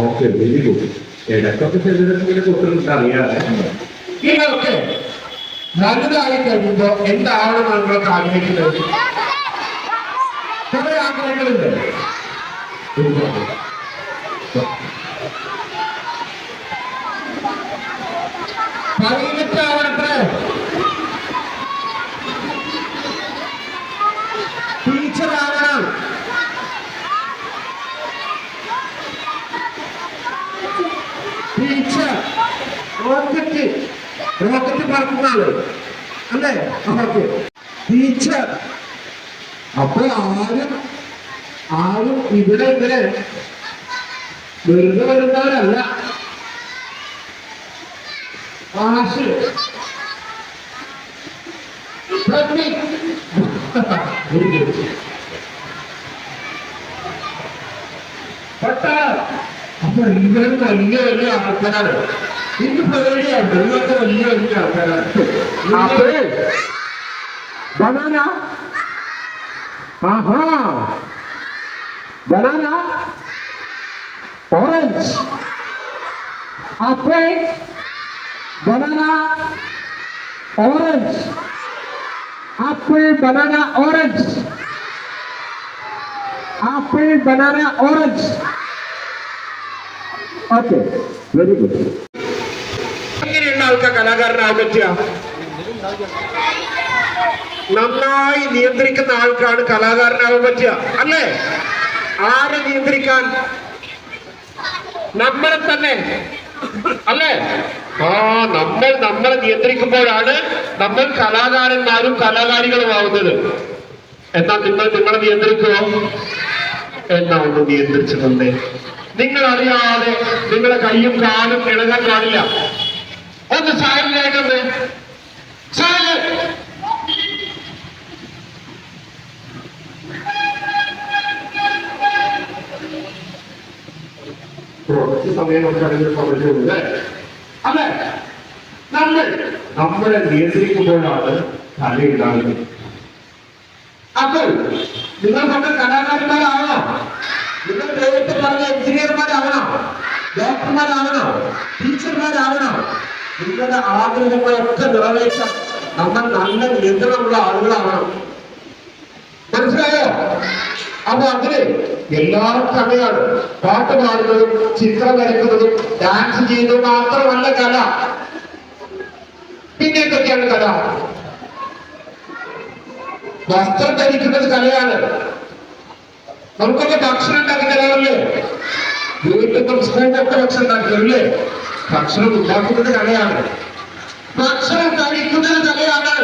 Okay very good ഇടയ്ക്കൊക്കെ ചിലരൊക്കെ കുട്ടികൾക്ക് അറിയാതെ. ഇതൊക്കെ വലുതായി കഴിയുമ്പോ എന്താണ് നിങ്ങൾക്ക് ആഗ്രഹിക്കുന്നത് കുറെ ആഗ്രഹങ്ങളുണ്ട്. പൈലറ്റ് ആവണത്രേ ടീച്ചർ റോക്കറ്റ് റോക്കറ്റ് പറക്കുന്ന ആള് അല്ലേ അവർക്ക് ടീച്ചർ അപ്പൊ ആരും ആരും ഇവിടെ ഇവരെ വെറുതെ വരുന്നവരല്ല മാഷ് ടെക്നിക്. പട്ടാളം അപ്പൊ ഇവർ വലിയ വലിയ ആൾക്കാരാണ് എനിക്ക് പേടിയാണ് ഇവർക്ക് വലിയ വലിയ ആൾക്കാരാണ് ആപ്പിൾ ബനാന ആഹാ banana orange apple banana orange apple banana orange apple banana orange okay very good എങ്ങനെയുള്ള ആൾക്കാർ കലാകാരനാവാൻ പറ്റുക നന്നായി നിയന്ത്രിക്കുന്ന ആൾക്കാണ് കലാകാരനാകാൻ പറ്റുക അല്ലേ? ആരെ നിയന്ത്രിക്കാൻ? നമ്മളെ തന്നെ അല്ലേ? ആ നമ്മൾ നമ്മളെ നിയന്ത്രിക്കുമ്പോഴാണ് നമ്മൾ കലാകാരന്മാരും കലാകാരികളും ആവുന്നത്. എന്നാൽ നിങ്ങൾ നിങ്ങളെ നിയന്ത്രിക്കുമോ എന്നാ ഒന്ന് നിയന്ത്രിച്ചിട്ടുണ്ട് നിങ്ങൾ അറിയാതെ നിങ്ങളെ കൈയും കാലും ഇളകാൻ പാടില്ല. ഒന്ന് സൈലന്റായിട്ടുണ്ട് സൈലന്റ് കുറച്ച് സമയം നമുക്ക് അതിന് പറ്റുള്ളൂ അല്ലേ? നമ്മൾ നമ്മളെ നിയന്ത്രിക്കുമ്പോഴാണ് കലയുണ്ടാകുന്നത് അപ്പോൾ നിങ്ങൾക്കൊക്കെ കലാകാരന്മാരാവണോ നിങ്ങൾ നേരത്തെ പറഞ്ഞ എഞ്ചിനീയർമാരാവണോ ഡോക്ടർമാരാവണോ ടീച്ചർമാരാവണോ നിങ്ങളുടെ ആഗ്രഹങ്ങളൊക്കെ നിറവേറ്റാൻ നമ്മൾ നല്ല നിയന്ത്രണമുള്ള ആളുകളാവണം. മനസ്സിലായോ? അപ്പൊ അതിന് എല്ലാവർക്കും അങ്ങനെയാണ് പാട്ട് പാടുന്നതും ചിത്രം വരയ്ക്കുന്നതും ഡാൻസ് ചെയ്യുന്നതും മാത്രമല്ല കല. പിന്നെ എന്തൊക്കെയാണ് കല? വസ്ത്രം ധരിക്കുന്നത് കലയാണ്. നമുക്കൊക്കെ ഭക്ഷണം ഉണ്ടാക്കി തരാമല്ലേ നിന്നും സ്കൂളിലൊക്കെ ഭക്ഷണം ഉണ്ടാക്കി തരില്ലേ? ഭക്ഷണം ഉണ്ടാക്കുന്നത് കലയാണ്. ഭക്ഷണം കഴിക്കുന്നത് കലയാണ്.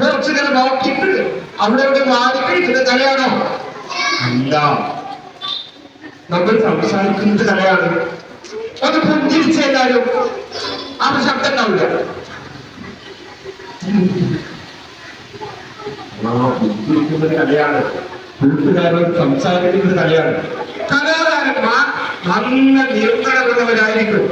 നേരം നോക്കിയിട്ട് അവിടെ ഇവിടെ മാറി കഴിക്കുന്നത് കലയാണോ? അല്ല. നമ്മൾ സംസാരിക്കുന്നത് കലയാണ്. അത് പുഞ്ചിരിച്ച എല്ലാവരും അത് ശബ്ദം ഉണ്ടാവില്ല. ആ പുഞ്ചിരിക്കുന്നത് കലയാണ്. കൂട്ടുകാരോട് സംസാരിക്കുന്നത് കലയാണ്. കലാകാരന്മാർ നല്ല നിയന്ത്രണമുള്ളവരായിരിക്കും.